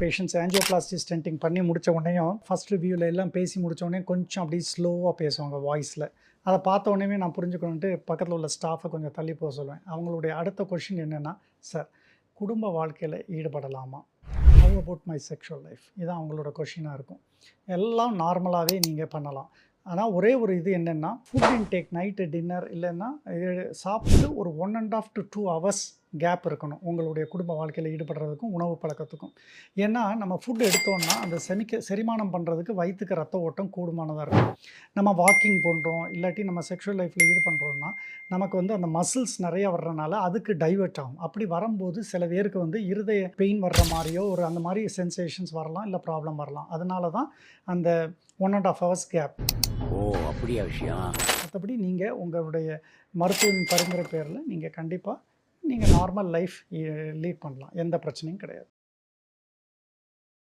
Patients angioplasty ஸ்டென்டிங் பண்ணி முடிச்ச உடனேயும் first ரிவ்யூவில் எல்லாம் பேசி முடித்த உடனே கொஞ்சம் அப்படியே ஸ்லோவாக பேசுவாங்க வாய்ஸில் அதை பார்த்த உடனே நான் புரிஞ்சுக்கணுன்ட்டு பக்கத்தில் உள்ள ஸ்டாஃபை கொஞ்சம் தள்ளி போக சொல்லுவேன். அவங்களுடைய அடுத்த கொஷின் என்னென்னா சார் குடும்ப வாழ்க்கையில் ஈடுபடலாமா? How about my sexual life இதுதான் அவங்களோட கொஷினாக இருக்கும். எல்லாம் நார்மலாகவே நீங்கள் பண்ணலாம். ஆனால் ஒரே ஒரு இது என்னென்னா ஃபுட் இன்டேக் நைட்டு டின்னர் இல்லைன்னா இது சாப்பிட்டு ஒரு one and half to two hours gap இருக்கணும் உங்களுடைய குடும்ப வாழ்க்கையில் ஈடுபடுறதுக்கும் உணவு பழக்கத்துக்கும். ஏன்னா நம்ம ஃபுட் எடுத்தோம்னா அந்த செமிக்க செரிமானம் பண்ணுறதுக்கு வயிற்றுக்கு ரத்த ஓட்டம் கூடுமானதாக இருக்கும். நம்ம வாக்கிங் பண்ணுறோம் இல்லாட்டி நம்ம செக்ஷுவல் லைஃப்பில் ஈடு பண்ணுறோம்னா நமக்கு வந்து அந்த மசில்ஸ் நிறைய வர்றனால அதுக்கு டைவர்ட் ஆகும். அப்படி வரும்போது சில பேருக்கு வந்து இருதய பெயின் வர்ற மாதிரியோ ஒரு அந்த மாதிரி சென்சேஷன்ஸ் வரலாம் இல்லை ப்ராப்ளம் வரலாம். அதனால தான் அந்த one and half hours gap ஓ அப்படியா விஷயம்? மற்றபடி நீங்கள் உங்களுடைய மருத்துவம் பரிந்துரை பேரில் நீங்கள் கண்டிப்பாக நீங்கள் நார்மல் லைஃப் லீட் பண்ணலாம். எந்த பிரச்சனையும் கிடையாது.